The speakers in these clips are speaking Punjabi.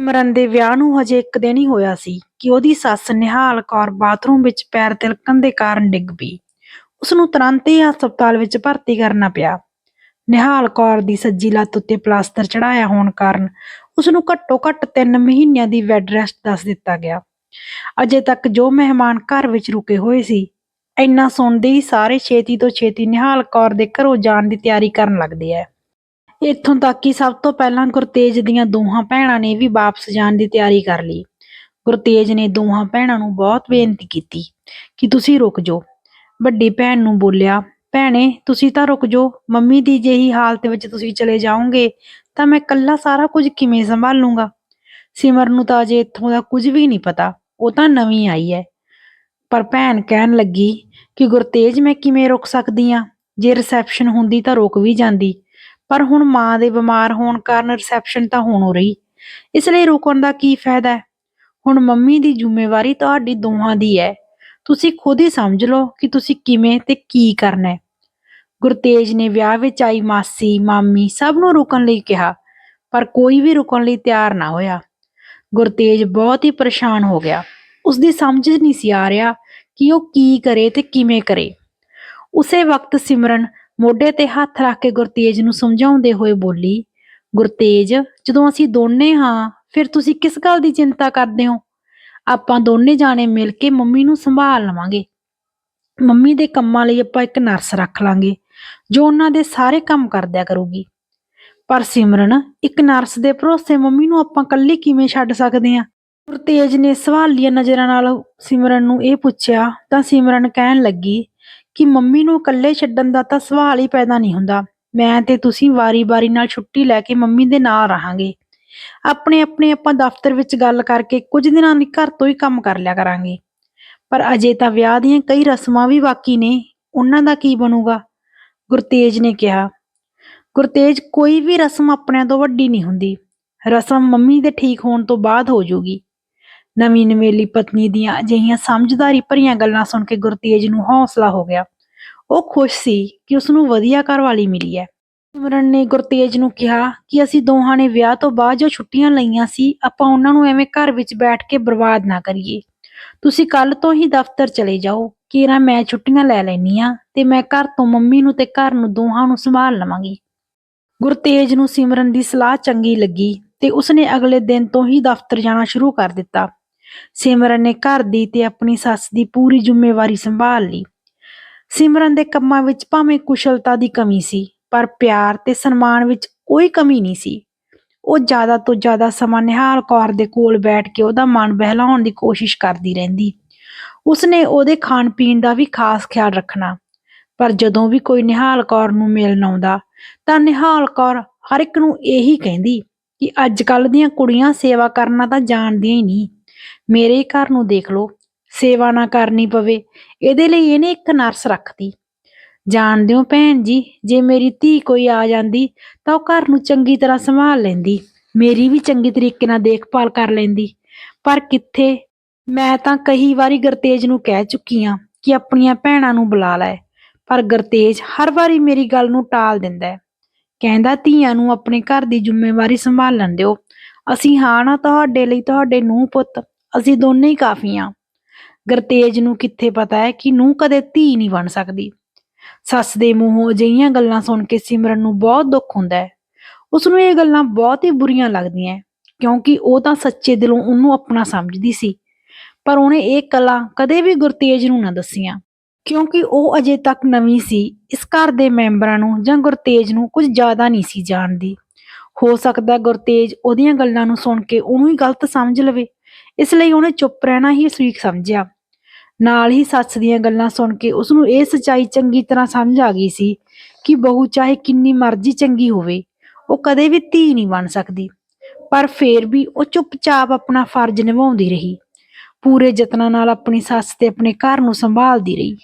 ਸਿਮਰਨ ਦੇ ਵਿਆਹ ਨੂੰ ਹਜੇ ਇੱਕ ਦਿਨ ਹੀ ਹੋਇਆ ਸੀ ਕਿ ਉਹਦੀ ਸੱਸ ਨਿਹਾਲ ਕੌਰ ਬਾਥਰੂਮ ਵਿੱਚ ਪੈਰ ਤਿਲਕਣ ਦੇ ਕਾਰਨ ਡਿੱਗ ਪਈ। ਉਸ ਨੂੰ ਤੁਰੰਤ ਹੀ ਹਸਪਤਾਲ ਵਿੱਚ ਭਰਤੀ ਕਰਨਾ ਪਿਆ। ਨਿਹਾਲ ਕੌਰ ਦੀ ਸੱਜੀ ਲੱਤ ਉੱਤੇ ਪਲਾਸਟਰ ਚੜਾਇਆ ਹੋਣ ਕਾਰਨ ਉਸ ਨੂੰ ਘੱਟੋ ਘੱਟ 3 ਮਹੀਨਿਆਂ ਦੀ ਬੈੱਡ ਰੈਸਟ ਦੱਸ ਦਿੱਤਾ ਗਿਆ। ਅਜੇ ਤੱਕ ਜੋ ਮਹਿਮਾਨ ਘਰ ਵਿੱਚ ਰੁਕੇ ਹੋਏ ਸੀ, ਇੰਨਾ ਸੁਣਦੇ ਹੀ ਸਾਰੇ ਛੇਤੀ ਤੋਂ ਛੇਤੀ ਨਿਹਾਲ ਕੌਰ ਦੇ ਘਰੋਂ ਜਾਣ ਦੀ ਤਿਆਰੀ ਕਰਨ ਲੱਗਦੇ ਐ ਇੱਥੋਂ ਤੱਕ ਕਿ ਸਭ ਤੋਂ ਪਹਿਲਾਂ ਗੁਰਤੇਜ ਦੀਆਂ ਦੋਹਾਂ ਭੈਣਾਂ ਨੇ ਵੀ ਵਾਪਸ ਜਾਣ ਦੀ ਤਿਆਰੀ ਕਰ ਲਈ। ਗੁਰਤੇਜ ਨੇ ਦੋਹਾਂ ਭੈਣਾਂ ਨੂੰ ਬਹੁਤ ਬੇਨਤੀ ਕੀਤੀ ਕਿ ਤੁਸੀਂ ਰੁਕ ਜਾਓ। ਵੱਡੀ ਭੈਣ ਨੂੰ ਬੋਲਿਆ, ਭੈਣੇ, ਤੁਸੀਂ ਤਾਂ ਰੁਕ ਜਾਓ। ਮੰਮੀ ਦੀ ਜਿਹੀ ਹਾਲਤ ਵਿੱਚ ਤੁਸੀਂ ਚਲੇ ਜਾਓਗੇ ਤਾਂ ਮੈਂ ਇਕੱਲਾ ਸਾਰਾ ਕੁਝ ਕਿਵੇਂ ਸੰਭਾਲੂੰਗਾ? ਸਿਮਰ ਨੂੰ ਤਾਂ ਅਜੇ ਇੱਥੋਂ ਦਾ ਕੁਝ ਵੀ ਨਹੀਂ ਪਤਾ। ਉਹ ਤਾਂ ਨਵੀਂ ਆਈ ਹੈ। ਪਰ ਭੈਣ ਕਹਿਣ ਲੱਗੀ ਕਿ, ਗੁਰਤੇਜ, ਮੈਂ ਕਿਵੇਂ ਰੁਕ ਸਕਦੀ ਆ ਜੇ ਰਿਸੈਪਸ਼ਨ ਹੁੰਦੀ ਤਾਂ ਰੁਕ ਵੀ ਜਾਂਦੀ। ਪਰ ਹੁਣ ਮਾਂ ਦੇ ਬਿਮਾਰ ਹੋਣ ਕਾਰਨ ਰਿਸੈਪਸ਼ਨ ਤਾਂ ਹੋਣੋਂ ਰਹੀ ਇਸ ਲਈ ਰੁਕਣ ਦਾ ਕੀ ਫਾਇਦਾ ਹੈ? ਹੁਣ ਮੰਮੀ ਦੀ ਜ਼ਿੰਮੇਵਾਰੀ ਤੁਹਾਡੀ ਦੋਹਾਂ ਦੀ ਹੈ। ਤੁਸੀਂ ਖੁਦ ਹੀ ਸਮਝ ਲਓ ਕਿ ਤੁਸੀਂ ਕਿਵੇਂ ਤੇ ਕੀ ਕਰਨਾ ਹੈ। ਗੁਰਤੇਜ ਨੇ ਵਿਆਹ ਵਿੱਚ ਆਈ ਮਾਸੀ, ਮਾਮੀ ਸਭ ਨੂੰ ਰੁਕਣ ਲਈ ਕਿਹਾ, ਪਰ ਕੋਈ ਵੀ ਰੁਕਣ ਲਈ ਤਿਆਰ ਨਾ ਹੋਇਆ। ਗੁਰਤੇਜ ਬਹੁਤ ਹੀ ਪਰੇਸ਼ਾਨ ਹੋ ਗਿਆ। ਉਸ ਦੀ ਸਮਝ ਨਹੀਂ ਸੀ ਆ ਰਿਹਾ ਕਿ ਉਹ ਕੀ ਕਰੇ ਤੇ ਕਿਵੇਂ ਕਰੇ। ਉਸੇ ਵਕਤ ਸਿਮਰਨ ਮੋਢੇ ਤੇ ਹੱਥ ਰੱਖ ਕੇ ਗੁਰਤੇਜ ਨੂੰ ਸਮਝਾਉਂਦੇ ਹੋਏ ਬੋਲੀ, ਗੁਰਤੇਜ, ਜਦੋਂ ਅਸੀਂ ਦੋਨੇ ਹਾਂ, ਫਿਰ ਤੁਸੀਂ ਕਿਸ ਗੱਲ ਦੀ ਚਿੰਤਾ ਕਰਦੇ ਹੋ? ਆਪਾਂ ਦੋਨੇ ਜਾਣੇ ਮਿਲ ਕੇ ਮੰਮੀ ਨੂੰ ਸੰਭਾਲ ਲਵਾਂਗੇ। ਮੰਮੀ ਦੇ ਕੰਮਾਂ ਲਈ ਆਪਾਂ ਇੱਕ ਨਰਸ ਰੱਖ ਲਾਂਗੇ, ਜੋ ਉਹਨਾਂ ਦੇ ਸਾਰੇ ਕੰਮ ਕਰਦਿਆ ਕਰੂਗੀ। ਪਰ ਸਿਮਰਨ, ਇੱਕ ਨਰਸ ਦੇ ਭਰੋਸੇ ਮੰਮੀ ਨੂੰ ਆਪਾਂ ਇਕੱਲੇ ਕਿਵੇਂ ਛੱਡ ਸਕਦੇ ਹਾਂ? ਗੁਰਤੇਜ ਨੇ ਸਵਾਲੀਆ ਨਜ਼ਰਾਂ ਨਾਲ ਸਿਮਰਨ ਨੂੰ ਇਹ ਪੁੱਛਿਆ, ਤਾਂ ਸਿਮਰਨ ਕਹਿਣ ਲੱਗੀ ਕਿ ਮੰਮੀ ਨੂੰ ਇਕੱਲੇ ਛੱਡਣ ਦਾ ਤਾਂ ਸਵਾਲ ਹੀ ਪੈਦਾ ਨਹੀਂ ਹੁੰਦਾ। ਮੈਂ ਤੇ ਤੁਸੀਂ ਵਾਰੀ-ਵਾਰੀ ਨਾਲ ਛੁੱਟੀ ਲੈ ਕੇ ਮੰਮੀ ਦੇ ਨਾਲ ਰਹਾਂਗੇ। ਆਪਣੇ ਆਪਣੇ ਆਪਾਂ ਦਫ਼ਤਰ ਵਿੱਚ ਗੱਲ ਕਰਕੇ ਕੁਝ ਦਿਨਾਂ ਲਈ ਘਰ ਤੋਂ ਹੀ ਕੰਮ ਕਰ ਲਿਆ ਕਰਾਂਗੇ। ਪਰ ਅਜੇ ਤਾਂ ਵਿਆਹ ਦੀਆਂ ਕਈ ਰਸਮਾਂ ਵੀ ਬਾਕੀ ਨੇ। ਉਹਨਾਂ ਦਾ ਕੀ ਬਣੂਗਾ? ਗੁਰਤੇਜ ਨੇ ਕਿਹਾ। ਗੁਰਤੇਜ, ਕੋਈ ਵੀ ਰਸਮ ਆਪਣਿਆਂ ਤੋਂ ਵੱਡੀ ਨਹੀਂ ਹੁੰਦੀ। ਰਸਮ ਮੰਮੀ ਦੇ ਠੀਕ ਹੋਣ ਤੋਂ ਬਾਅਦ ਹੋ ਜਾਊਗੀ ਨਵੀਂ ਨਵੇਲੀ ਪਤਨੀ ਦੀਆਂ ਅਜਿਹੀਆਂ ਸਮਝਦਾਰੀ ਭਰੀਆਂ ਗੱਲਾਂ ਸੁਣ ਕੇ ਗੁਰਤੇਜ ਨੂੰ ਹੌਸਲਾ ਹੋ ਗਿਆ। ਉਹ ਖੁਸ਼ ਸੀ ਕਿ ਉਸ ਨੂੰ ਵਧੀਆ ਘਰਵਾਲੀ ਮਿਲੀ ਹੈ। ਸਿਮਰਨ ਨੇ ਗੁਰਤੇਜ ਨੂੰ ਕਿਹਾ ਕਿ ਅਸੀਂ ਦੋਹਾਂ ਨੇ ਵਿਆਹ ਤੋਂ ਬਾਅਦ ਜੋ ਛੁੱਟੀਆਂ ਲਈਆਂ ਸੀ, ਆਪਾਂ ਉਹਨਾਂ ਨੂੰ ਐਵੇਂ ਘਰ ਵਿੱਚ ਬੈਠ ਕੇ ਬਰਬਾਦ ਨਾ ਕਰੀਏ। ਤੁਸੀਂ ਕੱਲ ਤੋਂ ਹੀ ਦਫ਼ਤਰ ਚਲੇ ਜਾਓ। ਕਿਰਾ, ਮੈਂ ਛੁੱਟੀਆਂ ਲੈ ਲੈਣੀ ਆ ਤੇ ਮੈਂ ਘਰ ਤੋਂ ਮੰਮੀ ਨੂੰ ਤੇ ਘਰ ਨੂੰ ਦੋਹਾਂ ਨੂੰ ਸੰਭਾਲ ਲਵਾਂਗੀ। ਗੁਰਤੇਜ ਨੂੰ ਸਿਮਰਨ ਦੀ ਸਲਾਹ ਚੰਗੀ ਲੱਗੀ ਤੇ ਉਸਨੇ ਅਗਲੇ ਦਿਨ ਤੋਂ ਹੀ ਦਫ਼ਤਰ ਜਾਣਾ ਸ਼ੁਰੂ ਕਰ ਦਿੱਤਾ। ਸਿਮਰਨ ਨੇ ਘਰ ਦੀ ਤੇ ਆਪਣੀ ਸੱਸ ਦੀ ਪੂਰੀ ਜ਼ਿੰਮੇਵਾਰੀ ਸੰਭਾਲ ਲਈ। ਸਿਮਰਨ ਦੇ ਕੰਮਾਂ ਵਿੱਚ ਭਾਵੇਂ ਕੁਸ਼ਲਤਾ ਦੀ ਕਮੀ ਸੀ, ਪਰ ਪਿਆਰ ਤੇ ਸਨਮਾਨ ਵਿੱਚ ਕੋਈ ਕਮੀ ਨਹੀਂ ਸੀ। ਉਹ ਜ਼ਿਆਦਾ ਤੋਂ ਜ਼ਿਆਦਾ ਸਮਾਂ ਨਿਹਾਲ ਕੌਰ ਦੇ ਕੋਲ ਬੈਠ ਕੇ ਉਹਦਾ ਮਨ ਬਹਿਲਾਉਣ ਦੀ ਕੋਸ਼ਿਸ਼ ਕਰਦੀ ਰਹਿੰਦੀ। ਉਸਨੇ ਉਹਦੇ ਖਾਣ ਪੀਣ ਦਾ ਵੀ ਖਾਸ ਖਿਆਲ ਰੱਖਣਾ। ਪਰ ਜਦੋਂ ਵੀ ਕੋਈ ਨਿਹਾਲ ਕੌਰ ਨੂੰ ਮਿਲਣ ਆਉਂਦਾ, ਤਾਂ ਨਿਹਾਲ ਕੌਰ ਹਰ ਇੱਕ ਨੂੰ ਇਹੀ ਕਹਿੰਦੀ ਕਿ ਅੱਜ ਕੱਲ ਦੀਆਂ ਕੁੜੀਆਂ ਸੇਵਾ ਕਰਨਾ ਤਾਂ ਜਾਣਦੀਆਂ ਹੀ ਨਹੀਂ। ਮੇਰੇ ਘਰ ਨੂੰ ਦੇਖ ਲਓ, ਸੇਵਾ ਨਾ ਕਰਨੀ ਪਵੇ, ਇਹਦੇ ਲਈ ਇਹਨੇ ਇੱਕ ਨਰਸ ਰੱਖਤੀ। ਜਾਣਦੇ ਹੋ ਭੈਣ ਜੀ, ਜੇ ਮੇਰੀ ਧੀ ਕੋਈ ਆ ਜਾਂਦੀ, ਤਾਂ ਉਹ ਘਰ ਨੂੰ ਚੰਗੀ ਤਰ੍ਹਾਂ ਸੰਭਾਲ ਲੈਂਦੀ, ਮੇਰੀ ਵੀ ਚੰਗੀ ਤਰੀਕੇ ਨਾਲ ਦੇਖਭਾਲ ਕਰ ਲੈਂਦੀ। ਪਰ ਕਿੱਥੇ? ਮੈਂ ਤਾਂ ਕਈ ਵਾਰੀ ਗਰਤੇਜ ਨੂੰ ਕਹਿ ਚੁੱਕੀ ਆ ਕਿ ਆਪਣੀਆਂ ਭੈਣਾਂ ਨੂੰ ਬੁਲਾ ਲੈ, ਪਰ ਗਰਤੇਜ ਹਰ ਵਾਰੀ ਮੇਰੀ ਗੱਲ ਨੂੰ ਟਾਲ ਦਿੰਦਾ ਹੈ। ਕਹਿੰਦਾ, ਧੀਆਂ ਨੂੰ ਆਪਣੇ ਘਰ ਦੀ ਜ਼ਿੰਮੇਵਾਰੀ ਸੰਭਾਲਣ ਦਿਓ। ਅਸੀਂ ਹਾਂ ਨਾ ਤੁਹਾਡੇ ਲਈ ਤੁਹਾਡੇ ਨੂੰਹ ਪੁੱਤ। ਅਸੀਂ ਦੋਨੇ ਹੀ ਕਾਫੀ ਆ ਗਰਤੇਜ ਨੂੰ ਕਿੱਥੇ ਪਤਾ ਹੈ ਕਿ ਨੂੰਹ ਕਦੇ ਧੀ ਨਹੀਂ ਬਣ ਸਕਦੀ। ਸੱਸ ਦੇ ਮੂੰਹੋਂ ਅਜਿਹੀਆਂ ਗੱਲਾਂ ਸੁਣ ਕੇ ਸਿਮਰਨ ਨੂੰ ਬਹੁਤ ਦੁੱਖ ਹੁੰਦਾ ਹੈ। ਉਸ ਨੂੰ ਇਹ ਗੱਲਾਂ ਬਹੁਤ ਹੀ ਬੁਰੀਆਂ ਲੱਗਦੀਆਂ ਕਿਉਂਕਿ ਉਹ ਤਾਂ ਸੱਚੇ ਦਿਲੋਂ ਉਹਨੂੰ ਆਪਣਾ ਸਮਝਦੀ ਸੀ। ਪਰ ਉਹਨੇ ਇਹ ਕਲਾ ਕਦੇ ਵੀ ਗੁਰਤੇਜ ਨੂੰ ਨਾ ਦੱਸੀਆਂ ਕਿਉਂਕਿ ਉਹ ਅਜੇ ਤੱਕ ਨਵੀਂ ਸੀ, ਇਸ ਘਰ ਦੇ ਮੈਂਬਰਾਂ ਨੂੰ ਜਾਂ ਗੁਰਤੇਜ ਨੂੰ ਕੁਝ ਜ਼ਿਆਦਾ ਨਹੀਂ ਸੀ ਜਾਣਦੀ। ਹੋ ਸਕਦਾ ਗੁਰਤੇਜ ਉਹਦੀਆਂ ਗੱਲਾਂ ਨੂੰ ਸੁਣ ਕੇ ਉਹਨੂੰ ਹੀ ਗਲਤ ਸਮਝ ਲਵੇ। ਇਸ ਲਈ ਉਹਨੇ ਚੁੱਪ ਰਹਿਣਾ ਹੀ ਸਵੀਕ ਸਮਝਿਆ। ਨਾਲ ਹੀ ਸੱਸ ਦੀਆਂ ਗੱਲਾਂ ਸੁਣ ਕੇ ਉਸ ਨੂੰ ਇਹ ਸਚਾਈ ਚੰਗੀ ਤਰ੍ਹਾਂ ਸਮਝ ਆ ਗਈ ਸੀ ਕਿ ਬਹੂ ਚਾਹੇ ਕਿੰਨੀ ਮਰਜ਼ੀ ਚੰਗੀ ਹੋਵੇ, ਉਹ ਕਦੇ ਵੀ ਧੀ ਨਹੀਂ ਬਣ ਸਕਦੀ। ਪਰ ਫੇਰ ਵੀ ਉਹ ਚੁੱਪਚਾਪ ਆਪਣਾ ਫਰਜ਼ ਨਿਭਾਉਂਦੀ ਰਹੀ। ਪੂਰੇ ਯਤਨਾਂ ਨਾਲ ਆਪਣੀ ਸੱਸ ਤੇ ਆਪਣੇ ਘਰ ਨੂੰ ਸੰਭਾਲਦੀ ਰਹੀ।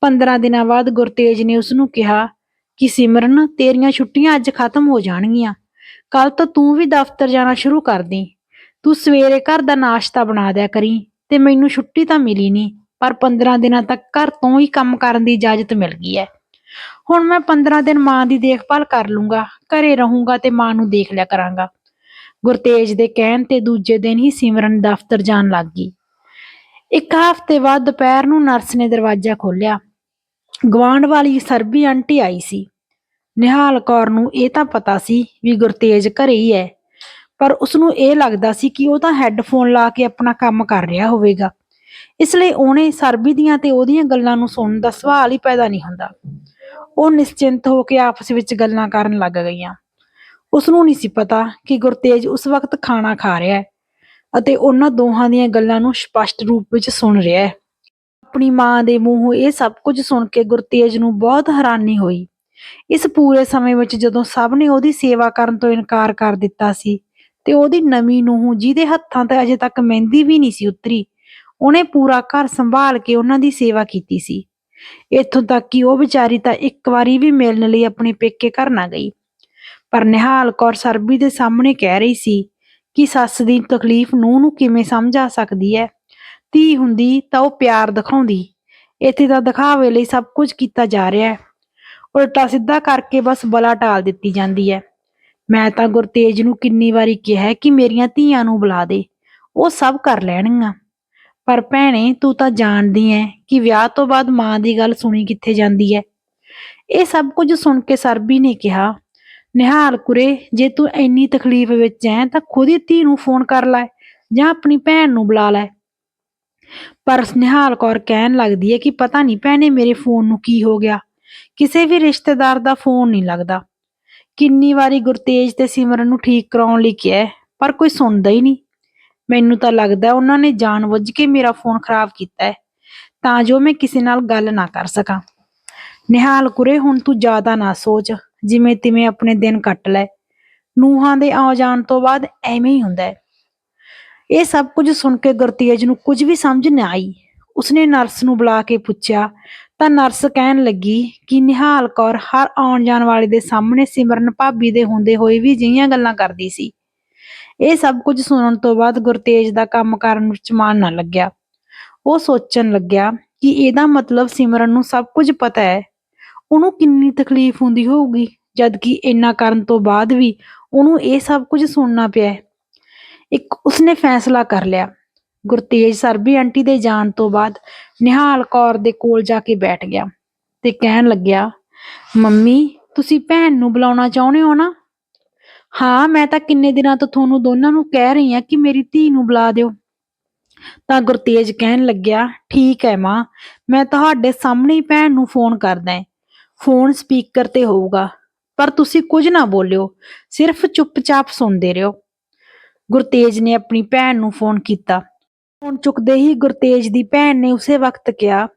15 ਦਿਨਾਂ ਬਾਅਦ ਗੁਰਤੇਜ ਨੇ ਉਸ ਨੂੰ ਕਿਹਾ ਕਿ, ਸਿਮਰਨ, ਤੇਰੀਆਂ ਛੁੱਟੀਆਂ ਅੱਜ ਖਤਮ ਹੋ ਜਾਣਗੀਆਂ। ਕੱਲ ਤੋਂ ਤੂੰ ਵੀ ਦਫ਼ਤਰ ਜਾਣਾ ਸ਼ੁਰੂ ਕਰ ਦੇ। ਤੂੰ ਸਵੇਰੇ ਘਰ ਦਾ ਨਾਸ਼ਤਾ ਬਣਾ ਦਿਆ ਕਰੀ ਤੇ ਮੈਨੂੰ ਛੁੱਟੀ ਤਾਂ ਮਿਲੀ ਨਹੀਂ ਪਰ 15 ਦਿਨਾਂ ਤੱਕ ਘਰ ਤੋਂ ਹੀ ਕੰਮ ਕਰਨ ਦੀ ਇਜਾਜ਼ਤ ਮਿਲ ਗਈ ਹੈ ਹੁਣ ਮੈਂ 15 ਦਿਨ ਮਾਂ ਦੀ ਦੇਖਭਾਲ ਕਰ ਲੂੰਗਾ, ਘਰੇ ਰਹੂੰਗਾ ਤੇ ਮਾਂ ਨੂੰ ਦੇਖ ਲਿਆ ਕਰਾਂਗਾ। ਗੁਰਤੇਜ ਦੇ ਕਹਿਣ ਤੇ ਦੂਜੇ ਦਿਨ ਹੀ ਸਿਮਰਨ ਦਫ਼ਤਰ ਜਾਣ ਲੱਗ ਗਈ। ਇੱਕ ਹਫ਼ਤੇ ਬਾਅਦ ਦੁਪਹਿਰ ਨੂੰ ਨਰਸ ਨੇ ਦਰਵਾਜ਼ਾ ਖੋਲ੍ਹਿਆ। ਗਵਾਂਢ ਵਾਲੀ ਸਰਬੀ ਆਂਟੀ ਆਈ ਸੀ। ਨਿਹਾਲ ਕੌਰ ਨੂੰ ਇਹ ਤਾਂ ਪਤਾ ਸੀ ਵੀ ਗੁਰਤੇਜ ਘਰੇ ਹੀ ਹੈ ਪਰ ਉਸ ਨੂੰ ਇਹ ਲੱਗਦਾ ਸੀ ਕਿ ਉਹ ਤਾਂ ਹੈੱਡਫੋਨ ਲਾ ਕੇ ਆਪਣਾ ਕੰਮ ਕਰ ਰਿਹਾ ਹੋਵੇਗਾ। ਇਸ ਲਈ ਉਹਨੇ ਸਰਬੀ ਦੀਆਂ ਤੇ ਉਹਦੀਆਂ ਗੱਲਾਂ ਨੂੰ ਸੁਣਨ ਦਾ ਸਵਾਲ ਹੀ ਪੈਦਾ ਨਹੀਂ ਹੁੰਦਾ। ਉਹ ਨਿਸ਼ਚਿੰਤ ਹੋ ਕੇ ਆਪਸ ਵਿੱਚ ਗੱਲਾਂ ਕਰਨ ਲੱਗ ਗਈਆਂ। ਉਸ ਨੂੰ ਨਹੀਂ ਸੀ ਪਤਾ ਕਿ ਗੁਰਤੇਜ ਉਸ ਵਕਤ ਖਾਣਾ ਖਾ ਰਿਹਾ ਹੈ ਅਤੇ ਉਹਨਾਂ ਦੋਹਾਂ ਦੀਆਂ ਗੱਲਾਂ ਨੂੰ ਸਪਸ਼ਟ ਰੂਪ ਵਿੱਚ ਸੁਣ ਰਿਹਾ ਹੈ। ਆਪਣੀ ਮਾਂ ਦੇ ਮੂੰਹੋਂ ਇਹ ਸਭ ਕੁਝ ਸੁਣ ਕੇ ਗੁਰਤੇਜ ਨੂੰ ਬਹੁਤ ਹੈਰਾਨੀ ਹੋਈ। ਇਸ ਪੂਰੇ ਸਮੇਂ ਵਿੱਚ ਜਦੋਂ ਸਭ ਨੇ ਉਹਦੀ ਸੇਵਾ ਕਰਨ ਤੋਂ ਇਨਕਾਰ ਕਰ ਦਿੱਤਾ ਸੀ ਤੇ ਉਹਦੀ ਨਵੀਂ ਨੂੰਹ ਜਿਹਦੇ ਹੱਥਾਂ ਤੇ ਅਜੇ ਤੱਕ ਮਹਿੰਦੀ ਵੀ ਨਹੀਂ ਸੀ ਉਤਰੀ, ਉਹਨੇ ਪੂਰਾ ਘਰ ਸੰਭਾਲ ਕੇ ਉਹਨਾਂ ਦੀ ਸੇਵਾ ਕੀਤੀ ਸੀ। ਇੱਥੋਂ ਤੱਕ ਕਿ ਉਹ ਵਿਚਾਰੀ ਤਾਂ ਇੱਕ ਵਾਰੀ ਵੀ ਮਿਲਣ ਲਈ ਆਪਣੇ ਪੇਕੇ ਘਰ ਨਾ ਗਈ। ਪਰ ਨਿਹਾਲ ਕੌਰ ਸਰਬੀ ਦੇ ਸਾਹਮਣੇ ਕਹਿ ਰਹੀ ਸੀ ਕਿ ਸੱਸ ਦੀ ਤਕਲੀਫ ਨੂੰਹ ਨੂੰ ਕਿਵੇਂ ਸਮਝ ਆ ਸਕਦੀ ਹੈ? ਧੀ ਹੁੰਦੀ ਤਾਂ ਉਹ ਪਿਆਰ ਦਿਖਾਉਂਦੀ। ਇੱਥੇ ਤਾਂ ਦਿਖਾਵੇ ਲਈ ਸਭ ਕੁਝ ਕੀਤਾ ਜਾ ਰਿਹਾ ਹੈ। ਉਲਟਾ ਸਿੱਧਾ ਕਰਕੇ ਬਸ ਬਲਾ ਟਾਲ ਦਿੱਤੀ ਜਾਂਦੀ ਹੈ। ਮੈਂ ਤਾਂ ਗੁਰਤੇਜ ਨੂੰ ਕਿੰਨੀ ਵਾਰੀ ਕਿਹਾ ਕਿ ਮੇਰੀਆਂ ਧੀਆਂ ਨੂੰ ਬੁਲਾ ਦੇ। ਉਹ ਸਭ ਕਰ ਲੈਣਗੀਆਂ। ਪਰ ਭੈਣੇ, ਤੂੰ ਤਾਂ ਜਾਣਦੀ ਐ ਕਿ ਵਿਆਹ ਤੋਂ ਬਾਅਦ ਮਾਂ ਦੀ ਗੱਲ ਸੁਣੀ ਕਿੱਥੇ ਜਾਂਦੀ ਐ। ਇਹ ਸਭ ਕੁਝ ਸੁਣ ਕੇ ਸਰਬੀ ਨੇ ਕਿਹਾ, ਨਿਹਾਲ ਕੁਰੇ, ਜੇ ਤੂੰ ਇੰਨੀ ਤਕਲੀਫ ਵਿੱਚ ਐ ਤਾਂ ਖੁਦ ਹੀ ਧੀ ਨੂੰ ਫੋਨ ਕਰ ਲੈ ਜਾਂ ਆਪਣੀ ਭੈਣ ਨੂੰ ਬੁਲਾ ਲੈ। ਪਰ ਨਿਹਾਲ ਕੌਰ ਕਹਿਣ ਲੱਗਦੀ ਹੈ ਕਿ ਪਤਾ ਨਹੀਂ ਭੈਣੇ, ਮੇਰੇ ਫੋਨ ਨੂੰ ਕੀ ਹੋ ਗਿਆ। ਕਿਸੇ ਵੀ ਰਿਸ਼ਤੇਦਾਰ ਦਾ ਫੋਨ ਨਹੀਂ ਲੱਗਦਾ। ਕਿੰਨੀ ਵਾਰੀ ਗੁਰਤੇਜ ਤੇ ਸਿਮਰਨ ਨੂੰ ਠੀਕ ਕਰਾਉਣ ਲਈ ਕਿਹਾ ਪਰ ਕੋਈ ਸੁਣਦਾ ਹੀ ਨਹੀਂ। ਮੈਨੂੰ ਤਾਂ ਲੱਗਦਾ ਉਹਨਾਂ ਨੇ ਜਾਣਬੁੱਝ ਕੇ ਮੇਰਾ ਫੋਨ ਖਰਾਬ ਕੀਤਾ ਹੈ, ਤਾਂ ਜੋ ਮੈਂ ਕਿਸੇ ਨਾਲ ਗੱਲ ਨਾ ਕਰ ਸਕਾਂ। ਨਿਹਾਲ ਕੁਰੇ, ਹੁਣ ਤੂੰ ਜ਼ਿਆਦਾ ਨਾ ਸੋਚ, ਜਿਵੇਂ ਤਿਵੇਂ ਆਪਣੇ ਦਿਨ ਕੱਟ ਲੈ। ਨੂਹਾਂ ਦੇ ਆ ਜਾਣ ਤੋਂ ਬਾਅਦ ਐਵੇਂ ਹੀ ਹੁੰਦਾ ਹੈ। ਇਹ ਸਭ ਕੁਝ ਸੁਣ ਕੇ ਗੁਰਤੇਜ ਨੂੰ ਕੁਝ ਵੀ ਸਮਝ ਨਾ ਆਈ। ਉਸਨੇ ਨਰਸ ਨੂੰ ਬੁਲਾ ਕੇ ਪੁੱਛਿਆ ਤਾਂ ਨਰਸ ਕਹਿਣ ਲੱਗੀ ਕਿ ਨਿਹਾਲ ਕੌਰ ਹਰ ਆਉਣ ਜਾਣ ਵਾਲੇ ਦੇ ਸਾਹਮਣੇ ਸਿਮਰਨ ਭਾਬੀ ਦੇ ਹੁੰਦੇ ਹੋਏ ਵੀ ਜਿਹੀਆਂ ਗੱਲਾਂ ਕਰਦੀ ਸੀ। ਇਹ ਸਭ ਕੁਝ ਸੁਣਨ ਤੋਂ ਬਾਅਦ ਗੁਰਤੇਜ ਦਾ ਕੰਮ ਕਰਨ ਵਿੱਚ ਮਨ ਨਾ ਲੱਗਿਆ। ਉਹ ਸੋਚਣ ਲੱਗਿਆ ਕਿ ਇਹਦਾ ਮਤਲਬ ਸਿਮਰਨ ਨੂੰ ਸਭ ਕੁਝ ਪਤਾ ਹੈ। ਉਹਨੂੰ ਕਿੰਨੀ ਤਕਲੀਫ ਹੁੰਦੀ ਹੋਊਗੀ ਜਦ ਕਿ ਇੰਨਾ ਕਰਨ ਤੋਂ ਬਾਅਦ ਵੀ ਉਹਨੂੰ ਇਹ ਸਭ ਕੁਝ ਸੁਣਨਾ ਪਿਆ ਇੱਕ ਉਸਨੇ ਫੈਸਲਾ ਕਰ ਲਿਆ। ਗੁਰਤੇਜ ਸਰਬੀ ਆਂਟੀ ਦੇ ਜਾਣ ਤੋਂ ਬਾਅਦ ਨਿਹਾਲ ਕੌਰ ਦੇ ਕੋਲ ਜਾ ਕੇ ਬੈਠ ਗਿਆ ਤੇ ਕਹਿਣ ਲੱਗਿਆ, ਮੰਮੀ, ਤੁਸੀਂ ਭੈਣ ਨੂੰ ਬੁਲਾਉਣਾ ਚਾਹੁੰਦੇ ਹੋ ਨਾ? ਹਾਂ, ਮੈਂ ਤਾਂ ਕਿੰਨੇ ਦਿਨਾਂ ਤੋਂ ਤੁਹਾਨੂੰ ਦੋਨਾਂ ਨੂੰ ਕਹਿ ਰਹੀ ਹਾਂ ਕਿ ਮੇਰੀ ਧੀ ਨੂੰ ਬੁਲਾ ਦਿਓ। ਤਾਂ ਗੁਰਤੇਜ ਕਹਿਣ ਲੱਗਿਆ, ਠੀਕ ਹੈ ਮਾਂ, ਮੈਂ ਤੁਹਾਡੇ ਸਾਹਮਣੇ ਹੀ ਭੈਣ ਨੂੰ ਫੋਨ ਕਰਦਾ ਹਾਂ। ਫੋਨ ਸਪੀਕਰ ਤੇ ਹੋਊਗਾ, ਪਰ ਤੁਸੀਂ ਕੁਝ ਨਾ ਬੋਲਿਓ, ਸਿਰਫ ਚੁੱਪਚਾਪ ਸੁਣਦੇ ਰਹੋ। ਗੁਰਤੇਜ ਨੇ ਆਪਣੀ ਭੈਣ ਨੂੰ ਫੋਨ ਕੀਤਾ। ਫੋਨ ਚੁੱਕਦੇ ਹੀ ਗੁਰਤੇਜ ਦੀ ਭੈਣ ਨੇ ਉਸੇ ਵਕਤ ਕਿਹਾ,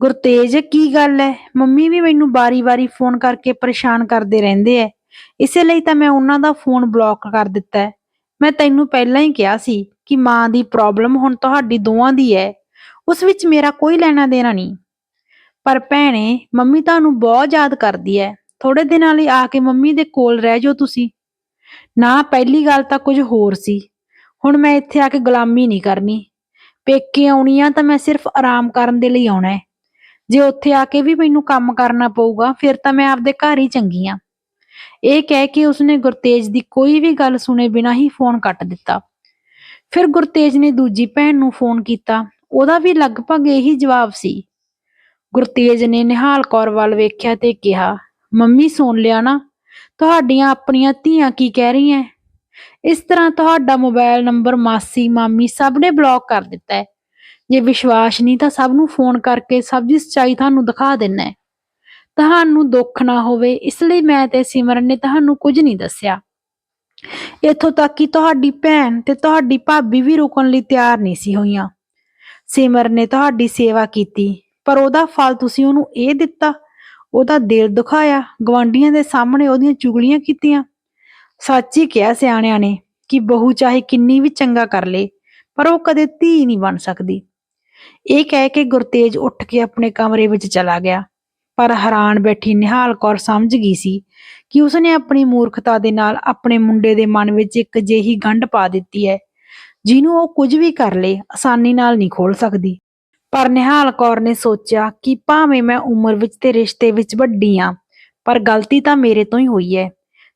ਗੁਰਤੇਜ, ਕੀ ਗੱਲ ਹੈ ਮੰਮੀ ਵੀ ਮੈਨੂੰ ਬਾਰੀ-ਬਾਰੀ ਫੋਨ ਕਰਕੇ ਪਰੇਸ਼ਾਨ ਕਰਦੇ ਰਹਿੰਦੇ ਐ। ਇਸੇ ਲਈ ਤਾਂ ਮੈਂ ਉਹਨਾਂ ਦਾ ਫੋਨ ਬਲੌਕ ਕਰ ਦਿੱਤਾ ਹੈ ਮੈਂ ਤੈਨੂੰ ਪਹਿਲਾਂ ਹੀ ਕਿਹਾ ਸੀ ਕਿ ਮਾਂ ਦੀ ਪ੍ਰੋਬਲਮ ਹੁਣ ਤੁਹਾਡੀ ਦੋਵਾਂ ਦੀ ਹੈ ਉਸ ਵਿੱਚ ਮੇਰਾ ਕੋਈ ਲੈਣਾ ਦੇਣਾ ਨਹੀਂ। ਪਰ ਭੈਣੇ, ਮੰਮੀ ਤੁਹਾਨੂੰ ਬਹੁਤ ਯਾਦ ਕਰਦੀ ਹੈ ਥੋੜੇ ਦਿਨਾਂ ਲਈ ਆ ਕੇ ਮੰਮੀ ਦੇ ਕੋਲ ਰਹਿ ਜਾਓ ਤੁਸੀਂ। ਨਾ, ਪਹਿਲੀ ਗੱਲ ਤਾਂ ਕੁਝ ਹੋਰ ਸੀ। ਹੁਣ ਮੈਂ ਇੱਥੇ ਆ ਕੇ ਗੁਲਾਮੀ ਨਹੀਂ ਕਰਨੀ। ਪੇਕੇ ਆਉਣੀ ਆ ਤਾਂ ਮੈਂ ਸਿਰਫ ਆਰਾਮ ਕਰਨ ਦੇ ਲਈ ਆਉਣਾ ਹੈ। ਜੇ ਉੱਥੇ ਆ ਕੇ ਵੀ ਮੈਨੂੰ ਕੰਮ ਕਰਨਾ ਪਊਗਾ, ਫਿਰ ਤਾਂ ਮੈਂ ਆਪਦੇ ਘਰ ਹੀ ਚੰਗੀ ਆ। ਇਹ ਕਹਿ ਕੇ ਉਸਨੇ ਗੁਰਤੇਜ ਦੀ ਕੋਈ ਵੀ ਗੱਲ ਸੁਣੇ ਬਿਨਾਂ ਹੀ ਫੋਨ ਕੱਟ ਦਿੱਤਾ। ਫਿਰ ਗੁਰਤੇਜ ਨੇ ਦੂਜੀ ਭੈਣ ਨੂੰ ਫੋਨ ਕੀਤਾ। ਉਹਦਾ ਵੀ ਲਗਭਗ ਇਹੀ ਜਵਾਬ ਸੀ। ਗੁਰਤੇਜ ਨੇ ਨਿਹਾਲ ਕੌਰ ਵੱਲ ਵੇਖਿਆ ਤੇ ਕਿਹਾ, ਮੰਮੀ, ਸੁਣ ਲਿਆ ਨਾ, ਤੁਹਾਡੀਆਂ ਆਪਣੀਆਂ ਧੀਆਂ ਕੀ ਕਹਿ ਰਹੀਆਂ? ਇਸ ਤਰ੍ਹਾਂ ਤੁਹਾਡਾ ਮੋਬਾਈਲ ਨੰਬਰ ਮਾਸੀ, ਮਾਮੀ ਸਭ ਨੇ ਬਲੌਕ ਕਰ ਦਿੱਤਾ ਹੈ। ਜੇ ਵਿਸ਼ਵਾਸ ਨਹੀਂ ਤਾਂ ਸਭ ਨੂੰ ਫੋਨ ਕਰਕੇ ਸਭ ਦੀ ਸੱਚਾਈ ਤੁਹਾਨੂੰ ਦਿਖਾ ਦੇਣਾ ਹੈ। ਤੁਹਾਨੂੰ ਦੁੱਖ ਨਾ ਹੋਵੇ, ਇਸ ਲਈ ਮੈਂ ਤੇ ਸਿਮਰਨ ਨੇ ਤੁਹਾਨੂੰ ਕੁਝ ਨਹੀਂ ਦੱਸਿਆ। ਇੱਥੋਂ ਤੱਕ ਕਿ ਤੁਹਾਡੀ ਭੈਣ ਤੇ ਤੁਹਾਡੀ ਭਾਬੀ ਵੀ ਰੁਕਣ ਲਈ ਤਿਆਰ ਨਹੀਂ ਸੀ ਹੋਈਆਂ। ਸਿਮਰਨ ਨੇ ਤੁਹਾਡੀ ਸੇਵਾ ਕੀਤੀ, ਪਰ ਉਹਦਾ ਫਲ ਤੁਸੀਂ ਉਹਨੂੰ ਇਹ ਦਿੱਤਾ। ਉਹਦਾ ਦਿਲ ਦੁਖਾਇਆ ਗਵਾਂਡੀਆਂ ਦੇ ਸਾਹਮਣੇ ਉਹਦੀਆਂ ਚੁਗਲੀਆਂ ਕੀਤੀਆਂ। ਸੱਚ ਹੀ ਕਿਹਾ ਸਿਆਣਿਆਂ ਨੇ ਕਿ ਬਹੂ ਚਾਹੇ ਕਿੰਨੀ ਵੀ ਚੰਗਾ ਕਰ ਲੇ, ਪਰ ਉਹ ਕਦੇ ਧੀ ਨਹੀਂ ਬਣ ਸਕਦੀ। ਇਹ ਕਹਿ ਕੇ ਗੁਰਤੇਜ ਉੱਠ ਕੇ ਆਪਣੇ ਕਮਰੇ ਵਿੱਚ ਚਲਾ ਗਿਆ, ਪਰ ਹੈਰਾਨ ਬੈਠੀ ਨਿਹਾਲ ਕੌਰ ਸਮਝ ਗਈ ਸੀ ਕਿ ਉਸਨੇ ਆਪਣੀ ਮੂਰਖਤਾ ਦੇ ਨਾਲ ਆਪਣੇ ਮੁੰਡੇ ਦੇ ਮਨ ਵਿੱਚ ਇੱਕ ਜਿਹੀ ਗੰਢ ਪਾ ਦਿੱਤੀ ਹੈ, ਜਿਹਨੂੰ ਉਹ ਕੁਝ ਵੀ ਕਰ ਲੇ, ਆਸਾਨੀ ਨਾਲ ਨਹੀਂ ਖੋਲ ਸਕਦੀ। ਪਰ ਨਿਹਾਲ ਕੌਰ ਨੇ ਸੋਚਿਆ ਕਿ ਭਾਵੇਂ ਮੈਂ ਉਮਰ ਵਿੱਚ ਤੇ ਰਿਸ਼ਤੇ ਵਿੱਚ ਵੱਡੀ ਆ, ਪਰ ਗਲਤੀ ਤਾਂ ਮੇਰੇ ਤੋਂ ਹੀ ਹੋਈ ਹੈ।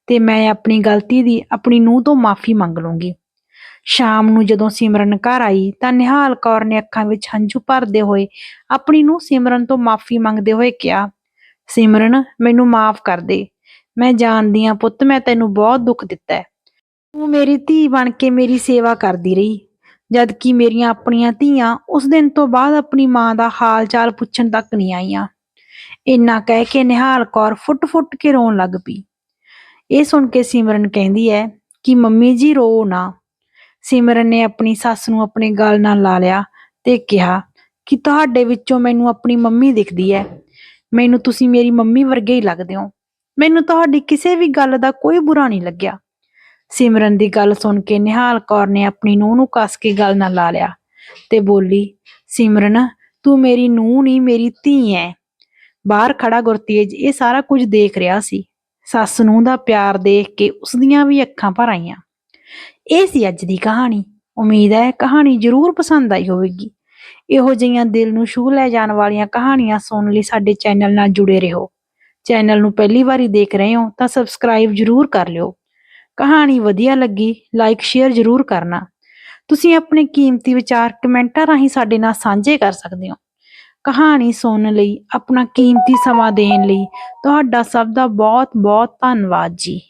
ਤੇ ਮੈਂ ਆਪਣੀ ਗਲਤੀ ਦੀ ਆਪਣੀ ਨੂੰਹ ਤੋਂ ਮਾਫੀ ਮੰਗ ਲੂੰਗੀ। ਸ਼ਾਮ ਨੂੰ ਜਦੋਂ ਸਿਮਰਨ ਘਰ ਆਈ ਤਾਂ ਨਿਹਾਲ ਕੌਰ ਨੇ ਅੱਖਾਂ ਵਿੱਚ ਹੰਝੂ ਭਰਦੇ ਹੋਏ ਆਪਣੀ ਨੂੰਹ ਸਿਮਰਨ ਤੋਂ ਮਾਫੀ ਮੰਗਦੇ ਹੋਏ ਕਿਹਾ, ਸਿਮਰਨ, ਮੈਨੂੰ ਮਾਫ ਕਰ ਦੇ। ਮੈਂ ਜਾਣਦੀ ਹਾਂ ਪੁੱਤ, ਮੈਂ ਤੈਨੂੰ ਬਹੁਤ ਦੁੱਖ ਦਿੱਤਾ ਹੈ। ਤੂੰ ਮੇਰੀ ਧੀ ਬਣ ਕੇ ਮੇਰੀ ਸੇਵਾ ਕਰਦੀ ਰਹੀ। ਜਦ ਕਿ ਮੇਰੀਆਂ ਆਪਣੀਆਂ ਧੀਆਂ ਉਸ ਦਿਨ ਤੋਂ ਬਾਅਦ ਆਪਣੀ ਮਾਂ ਦਾ ਹਾਲ ਚਾਲ ਪੁੱਛਣ ਤੱਕ ਨਹੀਂ ਆਈਆਂ। ਇੰਨਾ ਕਹਿ ਕੇ ਨਿਹਾਲ ਕੌਰ ਫੁੱਟ-ਫੁੱਟ ਕੇ ਰੋਣ ਲੱਗ ਪਈ। ਇਹ ਸੁਣ ਕੇ ਸਿਮਰਨ ਕਹਿੰਦੀ ਹੈ ਕਿ ਮੰਮੀ ਜੀ ਰੋ ਨਾ। ਸਿਮਰਨ ਨੇ ਆਪਣੀ ਸੱਸ ਨੂੰ ਆਪਣੇ ਗਲ ਨਾਲ ਲਾ ਲਿਆ ਤੇ ਕਿਹਾ ਕਿ ਤੁਹਾਡੇ ਵਿੱਚੋਂ ਮੈਨੂੰ ਆਪਣੀ ਮੰਮੀ ਦਿਖਦੀ ਹੈ। ਮੈਨੂੰ ਤੁਸੀਂ ਮੇਰੀ ਮੰਮੀ ਵਰਗੇ ਹੀ ਲੱਗਦੇ ਹੋ। ਮੈਨੂੰ ਤੁਹਾਡੀ ਕਿਸੇ ਵੀ ਗੱਲ ਦਾ ਕੋਈ ਬੁਰਾ ਨਹੀਂ ਲੱਗਿਆ। ਸਿਮਰਨ ਦੀ ਗੱਲ ਸੁਣ ਕੇ ਨਿਹਾਲ ਕੌਰ ਨੇ ਆਪਣੀ ਨੂੰਹ ਨੂੰ ਕੱਸ ਕੇ ਗੱਲ ਨਾਲ ਲਾ ਲਿਆ ਤੇ ਬੋਲੀ, ਸਿਮਰਨ, ਤੂੰ ਮੇਰੀ ਨੂੰਹ ਨਹੀਂ ਮੇਰੀ ਧੀ ਐ ਬਾਹਰ ਖੜਾ ਗੁਰਤੇਜ, ਇਹ ਸਾਰਾ ਕੁਝ ਦੇਖ ਰਿਹਾ ਸੀ। ਸੱਸ ਨੂੰ ਦਾ ਪਿਆਰ ਦੇਖ ਕੇ ਉਸ ਦੀਆਂ ਵੀ ਅੱਖਾਂ ਭਰ ਆਈਆਂ। ਇਹ ਸੀ ਅੱਜ ਦੀ ਕਹਾਣੀ। ਉਮੀਦ ਹੈ ਕਹਾਣੀ ਜ਼ਰੂਰ ਪਸੰਦ ਆਈ ਹੋਵੇਗੀ। ਇਹੋ ਜਿਹੀਆਂ ਦਿਲ ਨੂੰ ਛੂਹ ਲੈ ਜਾਣ ਵਾਲੀਆਂ ਕਹਾਣੀਆਂ ਸੁਣਨ ਲਈ ਸਾਡੇ ਚੈਨਲ ਨਾਲ ਜੁੜੇ ਰਹੋ। ਚੈਨਲ ਨੂੰ ਪਹਿਲੀ ਵਾਰੀ ਦੇਖ ਰਹੇ ਹੋ ਤਾਂ ਸਬਸਕ੍ਰਾਈਬ ਜ਼ਰੂਰ ਕਰ ਲਿਓ। ਕਹਾਣੀ ਵਧੀਆ ਲੱਗੀ, ਲਾਈਕ, ਸ਼ੇਅਰ ਜ਼ਰੂਰ ਕਰਨਾ। ਤੁਸੀਂ ਆਪਣੇ ਕੀਮਤੀ ਵਿਚਾਰ ਕਮੈਂਟਾਂ ਰਾਹੀਂ ਸਾਡੇ ਨਾਲ ਸਾਂਝੇ ਕਰ ਸਕਦੇ ਹੋ। ਕਹਾਣੀ ਸੁਣਨ ਲਈ, ਆਪਣਾ ਕੀਮਤੀ ਸਮਾਂ ਦੇਣ ਲਈ, ਤੁਹਾਡਾ ਸਭ ਦਾ ਬਹੁਤ ਬਹੁਤ ਧੰਨਵਾਦ ਜੀ।